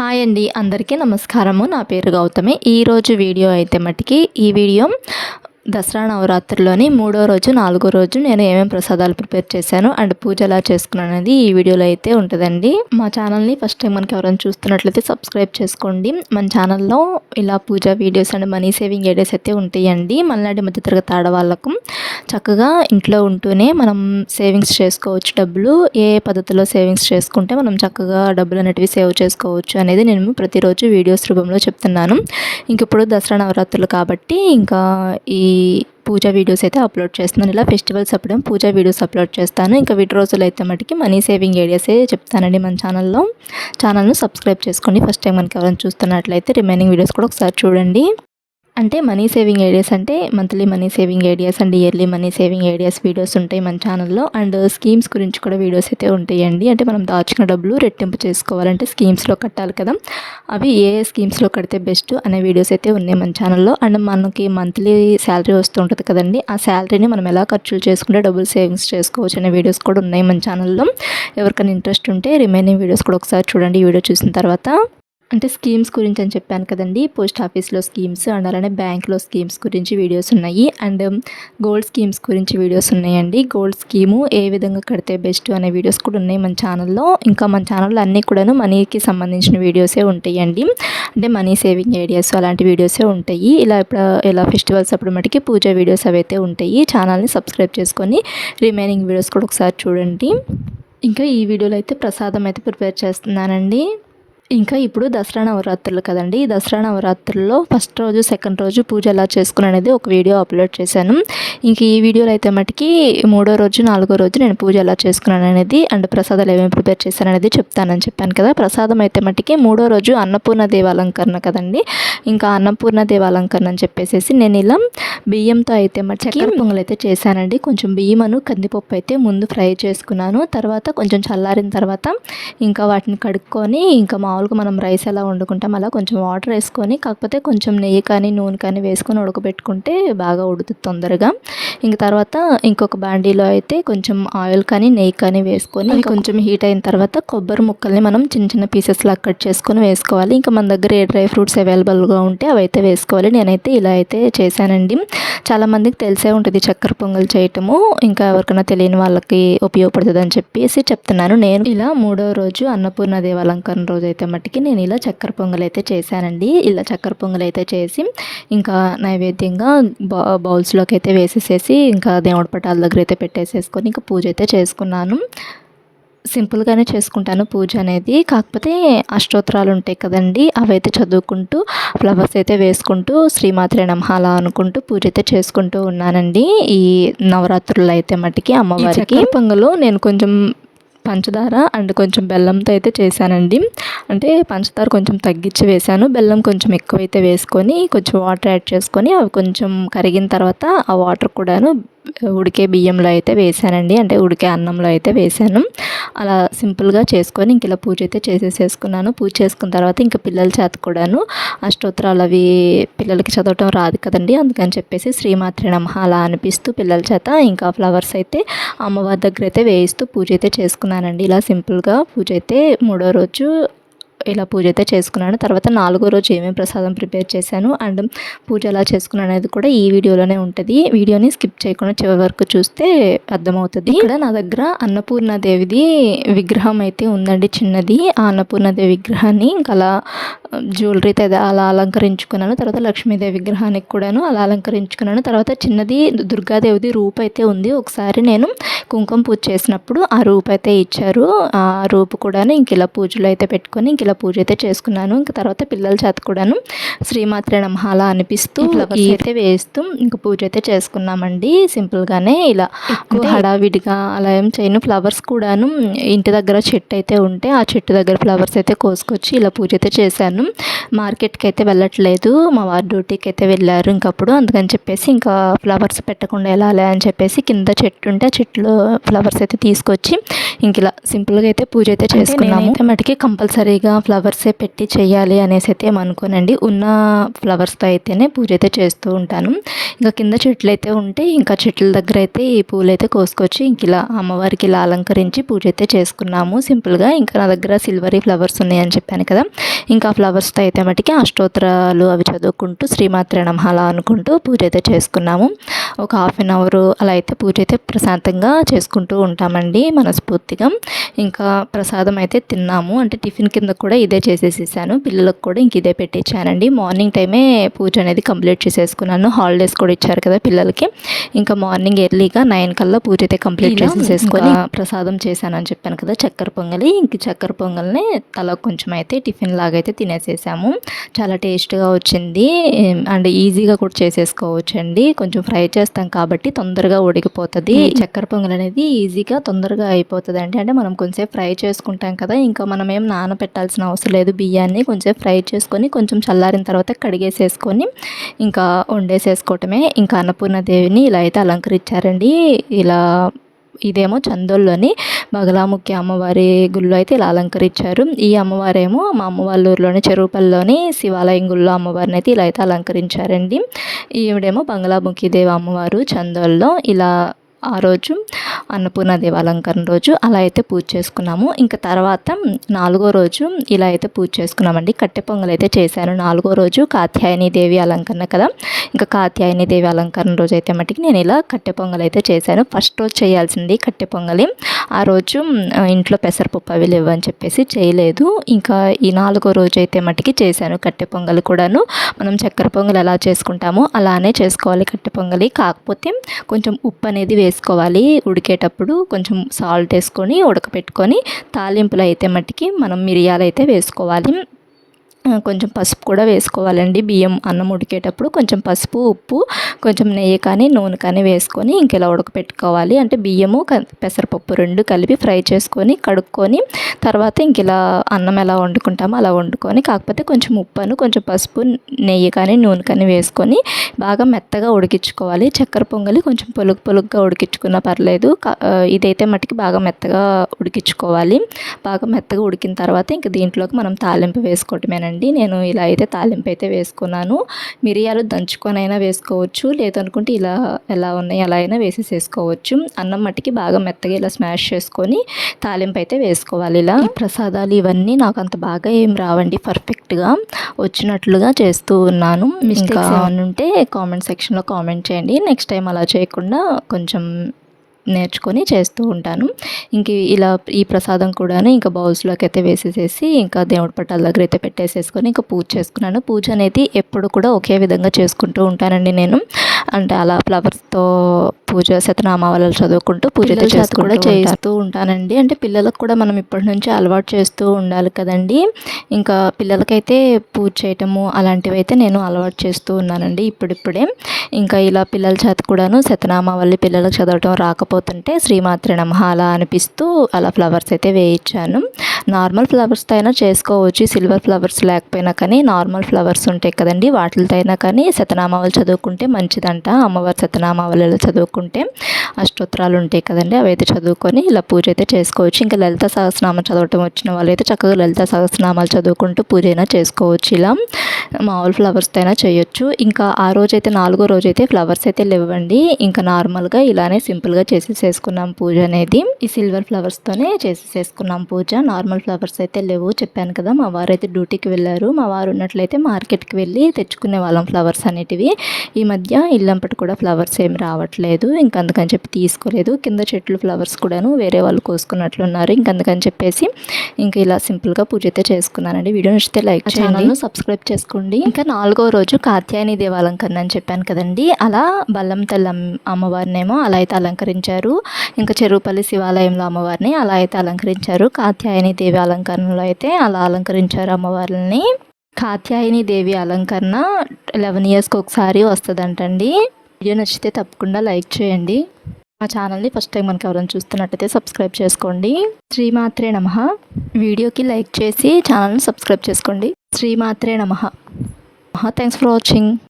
Hi అండి. అందరికీ నమస్కారము. నా పేరు గౌతమి. ఈరోజు వీడియో అయితే మటుకి ఈ వీడియో దసరా నవరాత్రిలోని మూడో రోజు నాలుగో రోజు నేను ఏమేమి ప్రసాదాలు ప్రిపేర్ చేశాను అండ్ పూజ ఎలా చేసుకున్నాను అనేది ఈ వీడియోలో అయితే ఉంటుందండి. మా ఛానల్ని ఫస్ట్ టైం మనకి ఎవరైనా చూస్తున్నట్లయితే సబ్స్క్రైబ్ చేసుకోండి. మన ఛానల్లో ఇలా puja videos and money saving ideas అయితే ఉంటాయండి. మళ్ళీ మధ్యతరగతి ఆడవాళ్ళకు. చక్కగా ఇంట్లో ఉంటూనే మనం సేవింగ్స్ చేసుకోవచ్చు. డబ్బులు ఏ పద్ధతిలో సేవింగ్స్ చేసుకుంటే మనం చక్కగా డబ్బులు అనేటివి సేవ్ చేసుకోవచ్చు అనేది నేను ప్రతిరోజు వీడియోస్ రూపంలో చెప్తున్నాను. ఇంక ఇప్పుడు దసరా నవరాత్రులు కాబట్టి ఇంకా ఈ పూజా వీడియోస్ అయితే అప్లోడ్ చేస్తున్నాను. ఇలా ఫెస్టివల్స్ అప్పుడు పూజా వీడియోస్ అప్లోడ్ చేస్తాను. ఇంకా వీటి రోజులు అయితే మటుకి మనీ సేవింగ్ ఐడియాసే చెప్తానండి మన ఛానల్లో. ఛానల్ను సబ్స్క్రైబ్ చేసుకోండి ఫస్ట్ టైం మనకి ఎవరైనా చూస్తున్నట్లయితే రిమైనింగ్ వీడియోస్ కూడా ఒకసారి చూడండి. అంటే మనీ సేవింగ్ ఐడియాస్ అంటే monthly money saving ideas and yearly money saving ideas videos ఉంటాయి మన ఛానల్లో. అండ్ స్కీమ్స్ గురించి కూడా వీడియోస్ అయితే ఉంటాయండి. అంటే మనం దాచుకున్న డబ్బులు రెట్టింపు చేసుకోవాలంటే స్కీమ్స్లో కట్టాలి కదా. అవి ఏ స్కీమ్స్లో కడితే బెస్ట్ అనే వీడియోస్ అయితే ఉన్నాయి మన ఛానల్లో. అండ్ మనకి మంత్లీ శాలరీ వస్తుంటుంది కదండి. ఆ శాలరీని మనం ఎలా ఖర్చులు చేసుకుంటే డబ్బులు సేవింగ్స్ చేసుకోవచ్చు అనే వీడియోస్ కూడా ఉన్నాయి మన ఛానల్లో. ఎవరికైనా ఇంట్రెస్ట్ ఉంటే రిమైనింగ్ వీడియోస్ కూడా ఒకసారి చూడండి. ఈ వీడియో చూసిన తర్వాత అంటే స్కీమ్స్ గురించి అని చెప్పాను కదండి. పోస్ట్ ఆఫీస్లో స్కీమ్స్ అండ్ అలానే బ్యాంక్లో స్కీమ్స్ గురించి వీడియోస్ ఉన్నాయి. అండ్ గోల్డ్ స్కీమ్స్ గురించి వీడియోస్ ఉన్నాయండి. గోల్డ్ స్కీము ఏ విధంగా కడితే బెస్ట్ అనే వీడియోస్ కూడా ఉన్నాయి మన ఛానల్లో. ఇంకా మన ఛానల్లో అన్నీ కూడాను మనీకి సంబంధించిన వీడియోసే ఉంటాయండి. అంటే మనీ సేవింగ్ ఐడియాస్ అలాంటి వీడియోసే ఉంటాయి. ఇలా ఇప్పుడు ఇలా ఫెస్టివల్స్ అప్పుడు మటుకి పూజ వీడియోస్ అవైతే ఉంటాయి. ఛానల్ని సబ్స్క్రైబ్ చేసుకొని రిమైనింగ్ వీడియోస్ కూడా ఒకసారి చూడండి. ఇంకా ఈ వీడియోలో అయితే ప్రసాదం అయితే ప్రిపేర్ చేస్తున్నానండి. ఇంకా ఇప్పుడు దసరా నవరాత్రులు కదండి. దసరా నవరాత్రుల్లో ఫస్ట్ రోజు సెకండ్ రోజు పూజ ఎలా చేసుకుని అనేది ఒక వీడియో అప్లోడ్ చేశాను. ఇంక ఈ వీడియోలో అయితే మటుకి మూడో రోజు నాలుగో రోజు నేను పూజ ఎలా చేసుకున్నాను అనేది అండ్ ప్రసాదాలు ఏమేమి ప్రిపేర్ చేశాను అనేది చెప్తానని చెప్పాను కదా. ప్రసాదం అయితే మటుకి మూడో రోజు అన్నపూర్ణ దేవాలంకరణ కదండి. ఇంకా అన్నపూర్ణ దేవాలంకరణ అని చెప్పేసి నేను ఇలా బియ్యంతో అయితే మటు చక్కెర పొంగల్ అయితే చేశానండి. కొంచెం బియ్యమను కందిపప్పు అయితే ముందు ఫ్రై చేసుకున్నాను. తర్వాత కొంచెం చల్లారిన తర్వాత ఇంకా వాటిని కడుక్కొని ఇంకా మా మామూలుగా మనం రైస్ ఎలా వండుకుంటాం అలా కొంచెం వాటర్ వేసుకొని కాకపోతే కొంచెం నెయ్యి కానీ నూనె కానీ వేసుకొని ఉడకబెట్టుకుంటే బాగా ఉడుతుంది తొందరగా. ఇంక తర్వాత ఇంకొక బాండీలో అయితే కొంచెం ఆయిల్ కానీ నెయ్యి కానీ వేసుకొని కొంచెం హీట్ అయిన తర్వాత కొబ్బరి ముక్కల్ని మనం చిన్న చిన్న పీసెస్ లాగా కట్ చేసుకొని వేసుకోవాలి. ఇంకా మన దగ్గర ఏ డ్రై ఫ్రూట్స్ అవైలబుల్గా ఉంటే అవి అయితే వేసుకోవాలి. నేనైతే ఇలా అయితే చేశానండి. చాలామందికి తెలిసే ఉంటుంది చక్కెర పొంగల్ చేయటము. ఇంకా ఎవరికైనా తెలియని వాళ్ళకి ఉపయోగపడుతుంది అని చెప్పేసి చెప్తున్నాను. నేను ఇలా మూడో రోజు అన్నపూర్ణ దేవాలంకరణ రోజు అయితే మట్టికి నేను ఇలా చక్కెర పొంగల్ అయితే చేశానండి. ఇలా చక్కెర పొంగల్ అయితే చేసి ఇంకా నైవేద్యంగా బా బౌల్స్లోకి అయితే వేసేసేసి ఇంకా దేవుడి పటాల దగ్గర అయితే పెట్టేసేసుకొని ఇంకా పూజ అయితే చేసుకున్నాను. సింపుల్గానే చేసుకుంటాను పూజ అనేది. కాకపోతే అష్టోత్తరాలు ఉంటాయి కదండి అవైతే చదువుకుంటూ ఫ్లవర్స్ అయితే వేసుకుంటూ శ్రీమాత్రే నమహాల అనుకుంటూ పూజ అయితే చేసుకుంటూ ఉన్నానండి. ఈ నవరాత్రులు అయితే మట్టికి అమ్మవారికి. పొంగలు నేను కొంచెం పంచదార అండ్ కొంచెం బెల్లంతో అయితే చేశానండి. అంటే పంచదార కొంచెం తగ్గించి వేశాను. బెల్లం కొంచెం ఎక్కువైతే వేసుకొని కొంచెం వాటర్ యాడ్ చేసుకొని అవి కొంచెం కరిగిన తర్వాత ఆ వాటర్ కూడాను ఉడికే బియ్యంలో అయితే వేసానండి. అంటే ఉడికే అన్నంలో అయితే వేసాను. అలా సింపుల్గా చేసుకొని ఇంక ఇలా పూజ అయితే చేసేసేసుకున్నాను. పూజ చేసుకున్న తర్వాత ఇంకా పిల్లల చేత కూడాను అష్టోత్తరాలు అవి పిల్లలకి చదవటం రాదు కదండి. అందుకని చెప్పేసి శ్రీమాత్రి నమహ అలా అనిపిస్తూ పిల్లల చేత ఇంకా ఫ్లవర్స్ అయితే అమ్మవారి దగ్గర అయితే వేయిస్తూ పూజ అయితే చేసుకున్నానండి. ఇలా సింపుల్గా పూజ అయితే మూడో రోజు ఇలా పూజ అయితే చేసుకున్నాను. తర్వాత నాలుగో రోజు ఏమేమి ప్రసాదం ప్రిపేర్ చేశాను అండ్ పూజ ఎలా చేసుకున్నాను అనేది కూడా ఈ వీడియోలోనే ఉంటుంది. వీడియోని స్కిప్ చేయకుండా చివరి వరకు చూస్తే అర్థమవుతుంది. ఇక్కడ నా దగ్గర అన్నపూర్ణాదేవిది విగ్రహం అయితే ఉందండి చిన్నది. ఆ అన్నపూర్ణాదేవి విగ్రహాన్ని ఇంకా అలా జ్యువెలరీతో అలా అలంకరించుకున్నాను. తర్వాత లక్ష్మీదేవి విగ్రహానికి కూడాను అలా అలంకరించుకున్నాను. తర్వాత చిన్నది దుర్గాదేవిది రూప్ అయితే ఉంది. ఒకసారి నేను కుంకుమ పూజ చేసినప్పుడు ఆ రూప్ అయితే ఇచ్చారు. ఆ రూపు కూడాను ఇంక ఇలా పూజలు అయితే పెట్టుకొని ఇంక ఇలా పూజ అయితే చేసుకున్నాను. ఇంకా తర్వాత పిల్లల చేత కూడాను శ్రీమాత్రే నమః అలా అనిపిస్తూ అయితే వేస్తూ ఇంకా పూజ అయితే చేసుకున్నామండి. సింపుల్గానే ఇలా హడావిడిగా అలా ఏం చేయను. ఫ్లవర్స్ కూడాను ఇంటి దగ్గర చెట్టు అయితే ఉంటే ఆ చెట్టు దగ్గర ఫ్లవర్స్ అయితే కోసుకొచ్చి ఇలా పూజ అయితే చేశాను. మార్కెట్కి అయితే వెళ్ళట్లేదు. మా వారి డ్యూటీకి అయితే వెళ్ళారు ఇంకప్పుడు. అందుకని చెప్పేసి ఇంకా ఫ్లవర్స్ పెట్టకుండా వెళ్ళాలి అని చెప్పేసి కింద చెట్టు ఉంటే చెట్లు ఫ్లవర్స్ అయితే తీసుకొచ్చి ఇంక ఇలా సింపుల్గా అయితే పూజ అయితే చేసుకున్నాము. అయితే మటుకి కంపల్సరీగా ఫ్లవర్సే పెట్టి చేయాలి అనేసి అయితే ఏమనుకోనండి. ఉన్న ఫ్లవర్స్తో అయితేనే పూజ అయితే చేస్తూ ఉంటాను. ఇంకా కింద చెట్లు అయితే ఉంటే ఇంకా చెట్ల దగ్గర అయితే ఈ పూలు అయితే కోసుకొచ్చి ఇంక ఇలా అమ్మవారికి ఇలా అలంకరించి పూజ అయితే చేసుకున్నాము. సింపుల్గా ఇంకా నా దగ్గర సిల్వరీ ఫ్లవర్స్ ఉన్నాయని చెప్పాను కదా. ఇంకా ఫ్లవర్స్తో అయితే మటుకి అష్టోత్తరాలు అవి చదువుకుంటూ శ్రీమాత్రే నమః అలా అనుకుంటూ పూజ అయితే చేసుకున్నాము. ఒక హాఫ్ అన్ అవర్ అలా అయితే పూజ అయితే ప్రశాంతంగా చేసుకుంటూ ఉంటామండి మనస్ఫూర్తిగా. ఇంకా ప్రసాదం అయితే తిన్నాము. అంటే టిఫిన్ కింద కూడా ఇదే చేసేసేసాను. పిల్లలకు కూడా ఇంక ఇదే పెట్టించానండి. మార్నింగ్ టైమే పూజ అనేది కంప్లీట్ చేసేసుకున్నాను. హాలిడేస్ కూడా ఇచ్చారు కదా పిల్లలకి. ఇంకా మార్నింగ్ ఎర్లీగా నైన్ కల్లా పూజ అయితే కంప్లీట్ చేసేసుకొని ప్రసాదం చేశానని చెప్పాను కదా చక్కెర పొంగలి. ఇంక చక్కెర పొంగల్ని తల కొంచెం అయితే టిఫిన్ లాగా అయితే తినేసేసాము. చాలా టేస్ట్గా వచ్చింది. అండ్ ఈజీగా కూడా చేసేసుకోవచ్చు అండి కొంచెం ఫ్రై చేస్తాం కాబట్టి తొందరగా ఉడికిపోతుంది. చక్కెర పొంగల్ అనేది ఈజీగా తొందరగా అయిపోతుంది అండి అంటే మనం కొంచెం ఫ్రై చేసుకుంటాం కదా ఇంకా మనం ఏం నానబెట్టాల్సిన అవసరం లేదు. బియ్యాన్ని కొంచెం ఫ్రై చేసుకొని కొంచెం చల్లారిన తర్వాత కడిగేసేసుకొని ఇంకా వండేసేసుకోవటమే. ఇంకా అన్నపూర్ణదేవిని ఇలా అయితే అలంకరించారండి. ఇలా ఇదేమో చందోల్లోని బగలాముఖి అమ్మవారి గుళ్ళు అయితే ఇలా అలంకరించారు. ఈ అమ్మవారేమో మా అమ్మ వాళ్ళ ఊర్లోని చెరువుపల్లిలోని శివాలయం గుళ్ళో అమ్మవారిని అయితే ఇలా అయితే అలంకరించారండి. ఈవిడేమో బంగ్లాముఖి దేవి అమ్మవారు చందోల్లో ఇలా ఆ రోజు అన్నపూర్ణ దేవాలంకరణ రోజు అలా అయితే పూజ చేసుకున్నాము. ఇంకా తర్వాత నాలుగో రోజు ఇలా అయితే పూజ చేసుకున్నామండి. కట్టె పొంగల్ అయితే చేశాను. నాలుగో రోజు కాత్యాయని దేవి అలంకరణ కదా. ఇంకా కాత్యాయని దేవి అలంకరణ రోజు అయితే మటుకి నేను ఇలా కట్టె పొంగల్ అయితే చేశాను. ఫస్ట్ రోజు చేయాల్సింది కట్టె పొంగలి. ఆ రోజు ఇంట్లో పెసరపప్పు అవి లేవని చెప్పేసి చేయలేదు. ఇంకా ఈ నాలుగో రోజు అయితే మటుకి చేశాను కట్టె పొంగలి కూడాను. మనం చక్కెర పొంగల్ ఎలా చేసుకుంటామో అలానే చేసుకోవాలి కట్టె పొంగలి. కాకపోతే కొంచెం ఉప్పు అనేది వేసుకోవాలి. ఉడికేటప్పుడు కొంచెం సాల్ట్ వేసుకొని ఉడకపెట్టుకొని తాలింపులు అయితే మట్టికి మనం మిరియాలు అయితే వేసుకోవాలి. కొంచెం పసుపు కూడా వేసుకోవాలండి. బియ్యం అన్నం ఉడికేటప్పుడు కొంచెం పసుపు ఉప్పు కొంచెం నెయ్యి కానీ నూనె కానీ వేసుకొని ఇంక ఇలా ఉడకపెట్టుకోవాలి. అంటే బియ్యము పెసరపప్పు రెండు కలిపి ఫ్రై చేసుకొని కడుక్కొని తర్వాత ఇంక ఇలా అన్నం ఎలా వండుకుంటామో అలా వండుకొని కాకపోతే కొంచెం ఉప్పును కొంచెం పసుపు నెయ్యి కానీ నూనె కానీ వేసుకొని బాగా మెత్తగా ఉడికించుకోవాలి. చక్కెర పొంగలి కొంచెం పొలుగు పొలుగ్గా ఉడికించుకున్నా పర్లేదు. ఇదైతే మటుకి బాగా మెత్తగా ఉడికించుకోవాలి. బాగా మెత్తగా ఉడికిన తర్వాత ఇంక దీంట్లోకి మనం తాలింపు వేసుకోవటమేనండి. అండి నేను ఇలా అయితే తాలింపు అయితే వేసుకున్నాను. మిరియాలు దంచుకొని అయినా వేసుకోవచ్చు. లేదనుకుంటే ఇలా ఎలా ఉన్నాయి అలా అయినా వేసేసేసుకోవచ్చు. అన్నం మట్టికి బాగా మెత్తగా ఇలా స్మాష్ చేసుకొని తాలింపు అయితే వేసుకోవాలి ఇలా. ప్రసాదాలు ఇవన్నీ నాకు అంత బాగా ఏం రావండి. పర్ఫెక్ట్గా వచ్చినట్లుగా చేస్తూ ఉన్నాను. ఇంకా ఉంటే కామెంట్ సెక్షన్లో కామెంట్ చేయండి. నెక్స్ట్ టైం అలా చేయకుండా కొంచెం నేర్చుకొని చేస్తూ ఉంటాను. ఇంక ఇలా ఈ ప్రసాదం కూడా ఇంకా బౌల్స్లోకి అయితే వేసేసేసి ఇంకా దేవుడి పట్టాల దగ్గర అయితే పెట్టేసేసుకొని ఇంకా పూజ చేసుకున్నాను. పూజ అనేది ఎప్పుడు కూడా ఒకే విధంగా చేసుకుంటూ ఉంటానండి నేను. అంటే అలా ఫ్లవర్స్తో పూజ శతనామావళలు చదువుకుంటూ పూజ కూడా చేస్తూ ఉంటానండి. అంటే పిల్లలకు కూడా మనం ఇప్పటి నుంచి అలవాటు చేస్తూ ఉండాలి కదండి. ఇంకా పిల్లలకైతే పూజ చేయటము అలాంటివి అయితే నేను అలవాటు చేస్తూ ఉన్నానండి ఇప్పుడిప్పుడే. ఇంకా ఇలా పిల్లల చేత కూడాను శతనామావళి పిల్లలకు చదవటం రాకపోతుంటే శ్రీమాత్రి నమః అలా అనిపిస్తూ అలా ఫ్లవర్స్ అయితే వేయించాను. నార్మల్ ఫ్లవర్స్తో అయినా చేసుకోవచ్చు. సిల్వర్ ఫ్లవర్స్ లేకపోయినా కానీ నార్మల్ ఫ్లవర్స్ ఉంటాయి కదండి. వాటితో అయినా కానీ శతనామావళి చదువుకుంటే మంచిదంట. అమ్మవారి శతనామావళిలో చదువుకుంటే అష్టోత్తరాలు ఉంటాయి కదండి. అవి అయితే చదువుకొని ఇలా పూజ అయితే చేసుకోవచ్చు. ఇంకా లలిత సహస్రనామం చదవటం వచ్చిన వాళ్ళు అయితే చక్కగా లలిత సహస్రనామాలు చదువుకుంటూ పూజ అయినా చేసుకోవచ్చు ఇలా. మామూలు ఫ్లవర్స్తో అయినా చేయొచ్చు. ఇంకా ఆ రోజైతే నాలుగో రోజైతే ఫ్లవర్స్ అయితే లేవండి. ఇంకా నార్మల్గా ఇలానే సింపుల్గా చేసేసేసుకున్నాం పూజ అనేది. ఈ సిల్వర్ ఫ్లవర్స్తోనే చేసేసేసుకున్నాం పూజ. నార్మల్ ఫ్లవర్స్ అయితే లేవు చెప్పాను కదా. మా వారు అయితే డ్యూటీకి వెళ్ళారు. మా వారు ఉన్నట్లయితే మార్కెట్కి వెళ్ళి తెచ్చుకునే వాళ్ళం ఫ్లవర్స్ అనేటివి. ఈ మధ్య ఇల్లంపటి కూడా ఫ్లవర్స్ ఏమి రావట్లేదు. ఇంక అందుకని చెప్పి తీసుకోలేదు. కింద చెట్లు ఫ్లవర్స్ కూడాను వేరే వాళ్ళు కోసుకున్నట్లున్నారు ఇంక అందుకని చెప్పేసి ఇంకా ఇలా సింపుల్గా పూజ అయితే చేసుకున్నానండి. వీడియో నచ్చితే లైక్ చేయండి. సబ్స్క్రైబ్ చేసుకోండి. ఇంకా నాలుగో రోజు కాత్యాయని దేవాలంకరణ అని చెప్పాను కదండి. అలా బల్లం తెల్ల అమ్మవారినేమో అలా అయితే అలంకరించారు. ఇంకా చెరువుపల్లి శివాలయంలో అమ్మవారిని అలా అయితే అలంకరించారు. కాత్యాయని దేవి అలంకరణలో అయితే అలా అలంకరించారు అమ్మవారిని. కాత్యాయని దేవి అలంకరణ లెవెన్ ఇయర్స్కి ఒకసారి వస్తుందంటండి. వీడియో నచ్చితే తప్పకుండా లైక్ చేయండి. మా ఛానల్ని ఫస్ట్ టైం మనకి ఎవరైనా చూస్తున్నట్టయితే సబ్స్క్రైబ్ చేసుకోండి. శ్రీమాత్రే నమ. వీడియోకి లైక్ చేసి ఛానల్ని సబ్స్క్రైబ్ చేసుకోండి. శ్రీమాత్రే నమ. Thanks for watching.